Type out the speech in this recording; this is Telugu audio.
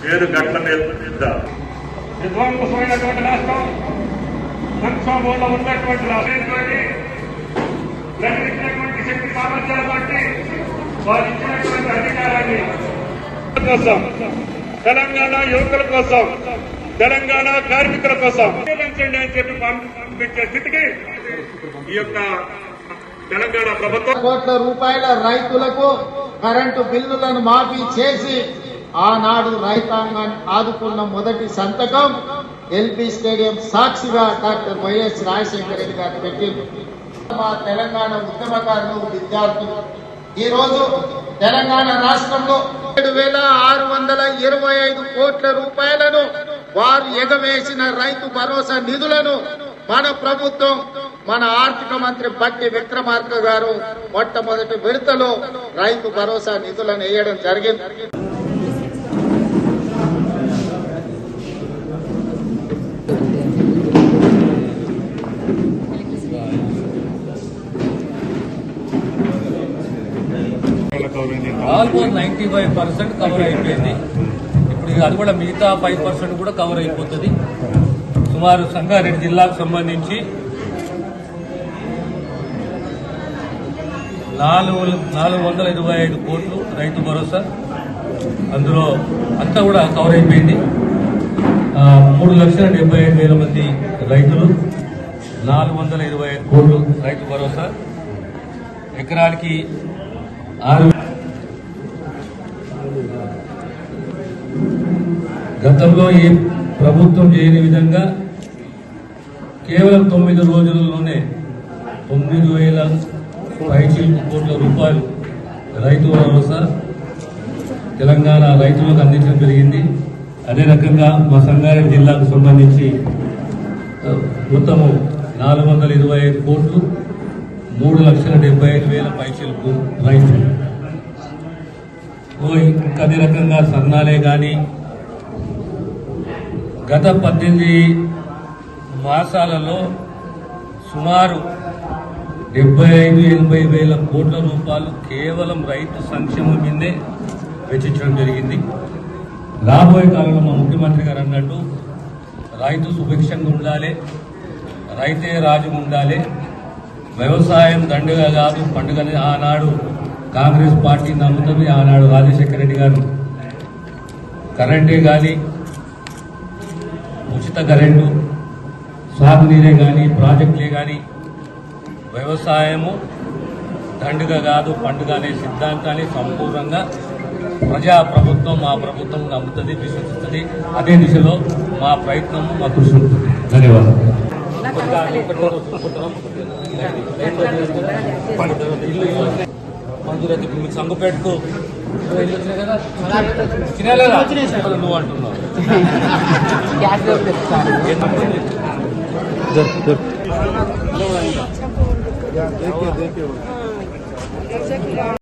పేరు గట్ల మీద విధ్వంసమైనటువంటి రాష్ట్రం సంక్షోభంలో ఉన్నటువంటి రాష్ట్రాన్ని ప్రకటించినటువంటి శక్తి సామర్థ్యాలు బట్టి వారు ఇచ్చినటువంటి అధికారాన్ని కోసం తెలంగాణ యువకుల కోసం తెలంగాణ కార్మికుల కోసం అని చెప్పి పంపించే స్థితికి ఈ యొక్క తెలంగాణ ప్రభుత్వం కోట్ల రూపాయల రైతులకు కరెంటు బిల్లులను మాఫీ చేసి ఆనాడు రైతాంగాన్ని ఆదుకున్న మొదటి సంతకం ఎల్బీ స్టేడియం సాక్షిగా డాక్టర్ వైఎస్ రాజశేఖర రెడ్డి గారు పెట్టింది మా తెలంగాణ ఉద్యమకారులు విద్యార్థులు ఈ రోజు తెలంగాణ రాష్ట్రంలో ఏడు వేల ఆరు వందల ఇరవై ఐదు కోట్ల రూపాయలను వారు ఎగవేసిన రైతు భరోసా నిధులను మన ప్రభుత్వం మన ఆర్థిక మంత్రి బట్టి విక్రమార్క గారు మొట్టమొదటి విడతలో రైతు భరోసా నిధులను వేయడం జరిగింది. Almost ninety five percent cover అయిపోయింది. ఇప్పుడు అది కూడా మిగతా ఫైవ్ పర్సెంట్ కూడా కవర్ అయిపోతుంది. సుమారు సంగారెడ్డి జిల్లాకు సంబంధించి నాలుగు నాలుగు వందల ఇరవై ఐదు కోట్లు రైతు భరోసా. అందులో అంతా కూడా కవర్ అయిపోయింది. మూడు లక్షల డెబ్బై ఐదు వేల మంది రైతులు నాలుగు వందల ఇరవై ఐదు కోట్లు రైతు భరోసా. ఎకరానికి ఆరు గతంలో ఏ ప్రభుత్వం చేయని విధంగా కేవలం తొమ్మిది రోజులలోనే తొమ్మిది వేల పైచీలకు కోట్ల రూపాయలు రైతు భరోసా తెలంగాణ రైతులకు అందించడం జరిగింది. అదే రకంగా మా సంగారెడ్డి జిల్లాకు సంబంధించి మొత్తము నాలుగు వందల ఇరవై ఐదు కోట్లు మూడు లక్షల డెబ్బై ఐదు వేల పైచీలకు రైతులు. ఓ ఇంకా అదే రకంగా సన్నాలే కానీ గత పద్దెనిమిది మాసాలలో సుమారు డెబ్బై ఐదు ఎనభై వేల కోట్ల రూపాయలు కేవలం రైతు సంక్షేమం మీదే వెచ్చించడం జరిగింది. రాబోయే కాలంలో మా ముఖ్యమంత్రి గారు అన్నట్టు రైతు సుభిక్షంగా ఉండాలి రైతే రాజు ఉండాలి వ్యవసాయం దండుగా కాదు పండుగని ఆనాడు కాంగ్రెస్ పార్టీ నమ్ముతుంది ఆనాడు రాజశేఖర రెడ్డి గారు. కరెంటే కానీ ఉచిత కరెంటు సాగునీరే కానీ ప్రాజెక్టులే కానీ వ్యవసాయము దండుగ కాదు పండుగ అనే సిద్ధాంతాన్ని సంపూర్ణంగా ప్రజా ప్రభుత్వం మా ప్రభుత్వం నమ్ముతుంది విశ్వసిస్తుంది. అదే దిశలో మా ప్రయత్నం మా కృషి ఉంటుంది. ధన్యవాదాలు. సంగపేటకు నువ్వు అంటున్నావు. ఏంటంటే